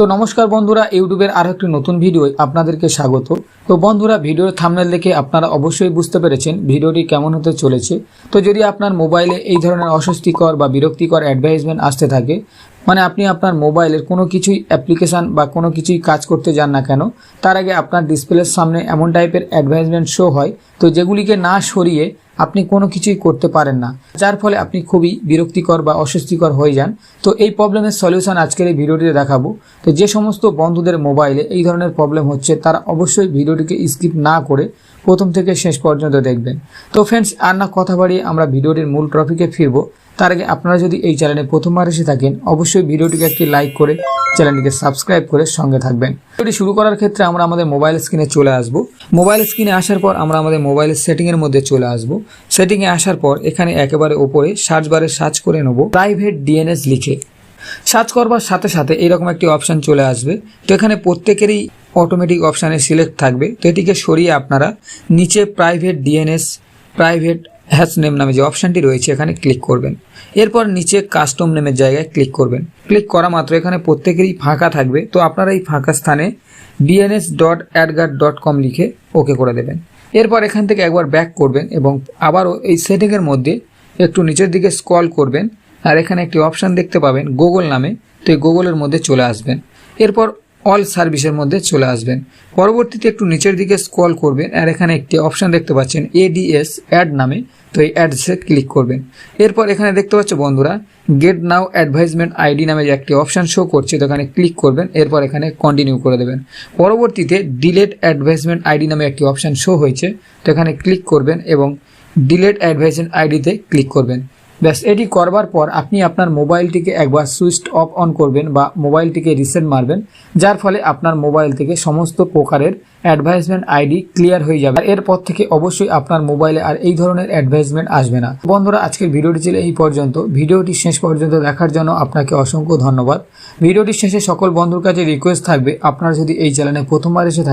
তো নমস্কার বন্ধুরা, ইউটিউবের আরও একটি নতুন ভিডিও আপনাদেরকে স্বাগত। তো বন্ধুরা, ভিডিওর থামনেল দেখে আপনারা অবশ্যই বুঝতে পেরেছেন ভিডিওটি কেমন হতে চলেছে। তো যদি আপনার মোবাইলে এই ধরনের অস্বস্তিকর বা বিরক্তিকর অ্যাডভার্টাইজমেন্ট আসতে থাকে মানে আপনি আপনার মোবাইলের কোনো কিছুই অ্যাপ্লিকেশান বা কোনো কিছুই কাজ করতে যান না কেন, তার আগে আপনার ডিসপ্লের সামনে এমন টাইপের অ্যাডভাইসমেন্ট শো হয়, তো যেগুলিকে না সরিয়ে আপনি কোনো কিছুই করতে পারেন না, যার ফলে আপনি খুবই বিরক্তিকর বা অস্বস্তিকর হয়ে যান। তো এই প্রবলেমের সলিউশন আজকের এই ভিডিওটিতে দেখাবো। তো যে সমস্ত বন্ধুদের মোবাইলে এই ধরনের প্রবলেম হচ্ছে, তারা অবশ্যই ভিডিওটিকে স্কিপ না করে প্রথম থেকে শেষ পর্যন্ত দেখবেন। তো ফ্রেন্ডস আর না কথা বাড়িয়ে আমরা ভিডিওটির মূল টপিকে ফিরবো। তার আগে আপনারা যদি এই চ্যানেলে প্রথমবার এসে থাকেন, অবশ্যই ভিডিওটিকে একটি লাইক করে চ্যানেলটিকে সাবস্ক্রাইব করে সঙ্গে থাকবেন। ভিডিওটি শুরু করার ক্ষেত্রে আমরা আমাদের মোবাইল স্ক্রিনে চলে আসব। মোবাইল স্ক্রিনে আসার পর আমরা আমাদের মোবাইলের সেটিংয়ের মধ্যে চলে আসব। সেটিংয়ে আসার পর এখানে একেবারে ওপরে সার্চ বারে সার্চ করে নেব। প্রাইভেট ডিএনএস লিখে। সার্চ করবার সাথে সাথে এরকম একটি অপশান চলে আসবে। তো এখানে প্রত্যেকেরই অটোমেটিক অপশানে সিলেক্ট থাকবে। তো এটিকে সরিয়ে আপনারা নিচে private DNS private host name নামে যে অপশানটি রয়েছে, এখানে ক্লিক করবেন। এরপর নিচে কাস্টম নেমের জায়গায় ক্লিক করবেন। ক্লিক করা মাত্র এখানে প্রত্যেকেরই ফাঁকা থাকবে। তো আপনারা এই ফাঁকা স্থানে DNS dot AdGuard dot com লিখে ওকে করে দেবেন। এরপর এখান থেকে একবার ব্যাক করবেন এবং আবারও এই সেটিংয়ের মধ্যে একটু নিচের দিকে স্ক্রল করবেন। আর এখানে একটি অপশান দেখতে পাবেন গুগল নামে। তো এই গুগলের মধ্যে চলে আসবেন। এরপর অল সার্ভিসের মধ্যে চলে আসবেন। পরবর্তীতে একটু নিচের দিকে স্ক্রল করবেন আর এখানে একটি অপশান দেখতে পাচ্ছেন এডিএস অ্যাড নামে। তো এই অ্যাডসে ক্লিক করবেন। এরপর এখানে দেখতে পাচ্ছ বন্ধুরা গেট নাও অ্যাডভাইজমেন্ট আইডি নামে যে একটি অপশান শো করছে, তো এখানে ক্লিক করবেন, এরপর এখানে কন্টিনিউ করে দেবেন। পরবর্তীতে ডিলেট অ্যাডভাইজমেন্ট আইডি নামে একটি অপশান শো হয়েছে, তো এখানে ক্লিক করবেন এবং ডিলেট অ্যাডভাইজমেন্ট আইডিতে ক্লিক করবেন। ব্যাস, এটি করবার পর আপনি আপনার মোবাইলটিকে একবার সুইচ অফ অন করবেন বা মোবাইলটিকে রিসেট মারবেন, যার ফলে আপনার মোবাইল থেকে সমস্ত প্রকারের অ্যাডভাইসমেন্ট আইডি ক্লিয়ার হয়ে যাবে। এরপর থেকে অবশ্যই আপনার মোবাইলে আর এই ধরনের অ্যাডভাইসমেন্ট আসবে না। বন্ধুরা, আজকের ভিডিওটি ছিল এই পর্যন্ত। ভিডিওটি শেষ পর্যন্ত দেখার জন্য আপনাকে অসংখ্য ধন্যবাদ। ভিডিওটির শেষে সকল বন্ধুর কাছে রিকোয়েস্ট থাকবে, আপনারা যদি এই চ্যানেলে প্রথমবার এসে থাকেন